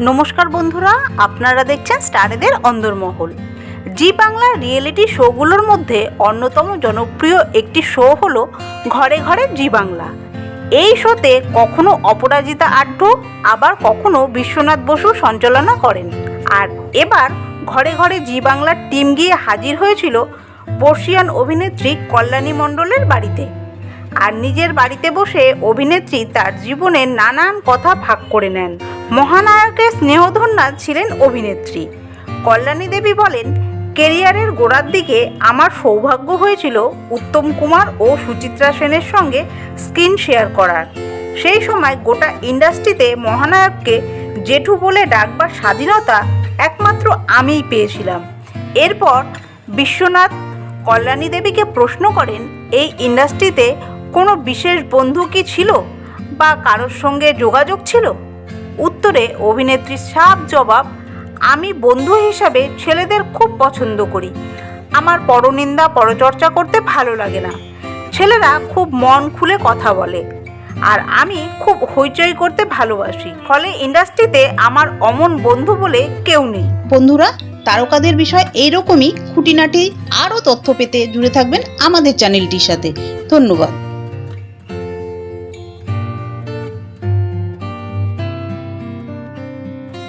নমস্কার বন্ধুরা, আপনারা দেখছেন স্টারেদের অন্দরমহল। জি বাংলার রিয়েলিটি শোগুলোর মধ্যে অন্যতম জনপ্রিয় একটি শো হলো ঘরে ঘরে জি বাংলা। এই শোতে কখনো অপরাজিতা আড্ড, আবার কখনো বিশ্বনাথ বসু সঞ্চালনা করেন। আর এবার ঘরে ঘরে জি বাংলার টিম গিয়ে হাজির হয়েছিল বর্ষিয়ান অভিনেত্রী কল্যাণী মণ্ডলের বাড়িতে। আর নিজের বাড়িতে বসে অভিনেত্রী তার জীবনের নানান কথা ভাগ করে নেন। মহানায়কের স্নেহধন্যা ছিলেন অভিনেত্রী। কল্যাণী দেবী বলেন, কেরিয়ারের গোড়ার দিকে আমার সৌভাগ্য হয়েছিল উত্তম কুমার ও সুচিত্রা সেনের সঙ্গে স্ক্রিন শেয়ার করার। সেই সময় গোটা ইন্ডাস্ট্রিতে মহানায়ককে জেঠু বলে ডাকবার স্বাধীনতা একমাত্র আমিই পেয়েছিলাম। এরপর বিশ্বনাথ কল্যাণী দেবীকে প্রশ্ন করেন, এই ইন্ডাস্ট্রিতে কোনো বিশেষ বন্ধু কি ছিল বা কারোর সঙ্গে যোগাযোগ ছিল? উত্তরে অভিনেত্রীর সাপ জবাব, আমি বন্ধু হিসাবে ছেলেদের খুব পছন্দ করি। আমার পরনিন্দা পরচর্চা করতে ভালো লাগে না। ছেলেরা খুব মন খুলে কথা বলে। আর আমি খুব হইচই করতে ভালোবাসি। ফলে ইন্ডাস্ট্রিতে আমার অমন বন্ধু বলে কেউ নেই। বন্ধুরা, তারকাদের বিষয় এইরকমই খুঁটিনাটি আরও তথ্য পেতে জুড়ে থাকবেন আমাদের চ্যানেলটির সাথে। ধন্যবাদ।